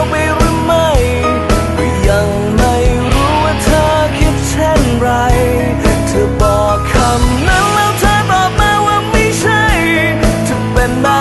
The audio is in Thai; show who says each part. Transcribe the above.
Speaker 1: แล้ก็ยังไม่รู้ว่าเธอคิดเช่นไร เธอบอกคำนั้นแล้วเธอตอบมาว่าไม่ใช่เธอเป็นแบบ